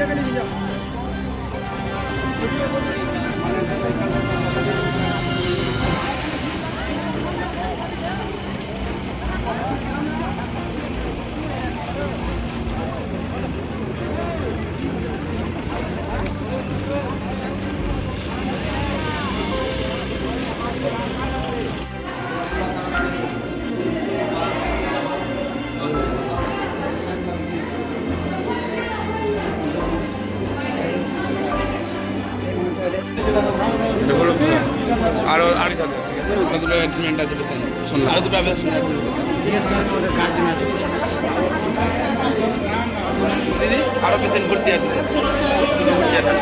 Yeah, we're gonna do that. ওটা দুটো admit আছে পেশেন্ট শুনলাম। আরও দুটো পেশেন্ট দিদি? পেশেন্ট ভর্তি আছে। ভর্তি আছে।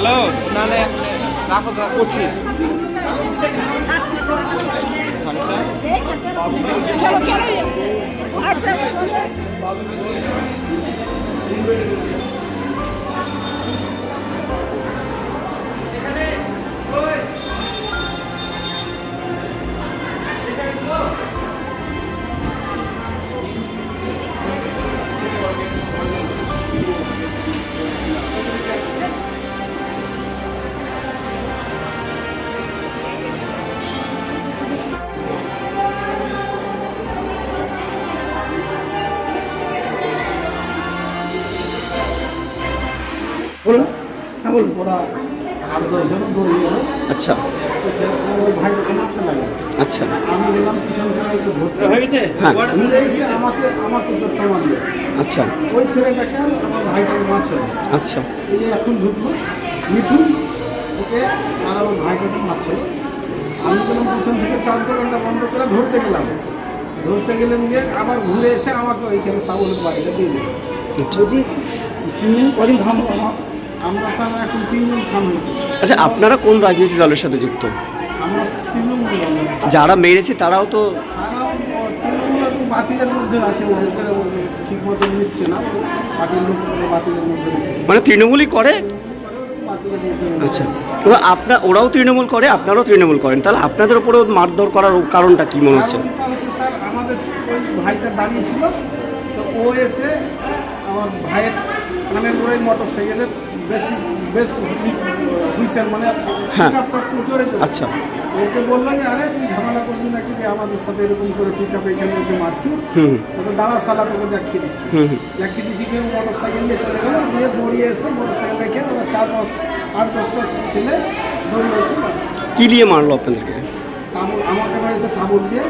হ্যালো। না না রাখো তো করছি চলো চলো। আসো। বলুন। হ্যাঁ বলুন ওরা আট দশজন দৌড়িয়ে গেল আচ্ছা। আচ্ছা। আমি গেলাম পিছন থেকে একটু ধরতে। হয়ে গেছে? হ্যাঁ। ঘুরে এসে আমাকে আমাকে চোটটা মারলো। আচ্ছা। ওই ছেলেটাকে আর আমার ভাইটাকে মারছে আচ্ছা। এই এখন ঢুকলো। মিঠুন ওকে আর আমার ভাইটাকে মারছে। আমি গেলাম পিছন থেকে চার দোকানটা বন্ধ করে ধরতে গেলাম। ধরতে গেলাম গিয়ে আবার ঘুরে এসে আমাকে ওইখানে সাবলের বাড়িটা দিয়ে দিল। বলছি তুমি কদিন খাম আমরা স্যার এখন তিনজন খাম হয়েছি। আচ্ছা আপনারা কোন রাজনৈতিক দলের সাথে যুক্ত? আমরা তৃণমূল যারা মেরেছে তারাও তো তারাও তৃণমূল এখন বাতিলের মধ্যে আছে ওদের ঠিক মতো নিচ্ছে না। পার্টির লোকগুলো বাতিলের মধ্যে মানে তৃণমূলই করে? আচ্ছা। আপনার ওরাও তৃণমূল করে আপনারাও তৃণমূল করেন। তাহলে আপনাদের উপরেও মারধর করার কারণটা কি মনে হচ্ছে? আমাদের ভাইটা দাঁড়িয়ে ছিল তো ও এসে আমার ভাইয়ের কানের করে মোটর সাইকেলের বেশি বেশ হুইসেল মানে হ্যাঁ। আচ্ছা। ওকে বলল যে আরে তুই ঝামেলা করবি নাকি যে আমাদের সাথে এরকম করে পিক আপ এখানে এসে মারছিস? হুম ওকে দাঁড়া সালা তোকে দেখিয়ে দিচ্ছি। দেখিয়ে দিচ্ছি কেউ মোটর সাইকেল নিয়ে চলে গেল দিয়ে দৌড়িয়ে এসে মোটর সাইকেল রেখে ওরা চার দশ আট দশটা ছেলে দৌড়িয়ে এসে কি দিয়ে মারলো আপনাদেরকে? সাবুন আমাকে মেরেছে সাবুন দিয়ে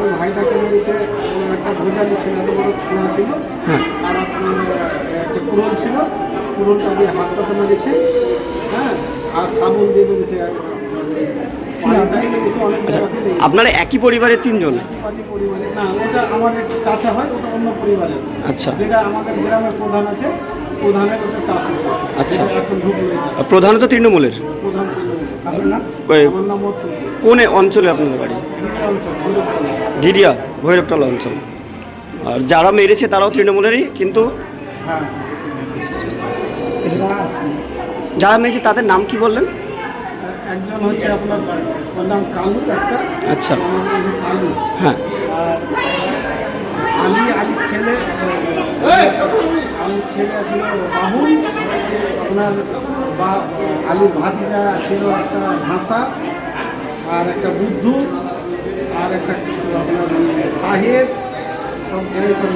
ওই ভাইটাকে মেরেছে একটা ভোজালি ছিল এত বড় ছিল। হ্যাঁ। আর আপনার একটা পুরন ছিল। পুরনটা দিয়ে হাতটাতে মেরেছে। হ্যাঁ? আর সাবুন দিয়ে মেরেছে আপনার আচ্ছা আপনারা একই পরিবারের তিনজন? না ওটা আমার হয় ওটা অন্য পরিবারের। আচ্ছা। যেটা আমাদের গ্রামের প্রধান আছে প্রধানের ওটা চাষ আচ্ছা। ঢুকলো প্রধানত তৃণমূলের। প্রধান। কোন অঞ্চলে আপনাদের বাড়ি? গিরিয়া ভৈরবতলা অঞ্চল। আর যারা মেরেছে তারাও তৃণমূলেরই কিন্তু হ্যাঁ যারা মেরেছে তাদের নাম কি বললেন? একজন হচ্ছে আপনার ওর নাম কালু একটা। আচ্ছা। কালু। হ্যাঁ। আর আলী আলীর ছেলে ছেলে ছিল বাহুল আপনার বা আলু ভাতিজা ছিল একটা ভাষা আর একটা বুদ্ধু আর একটা আপনার তাহের, সব এরাই সব।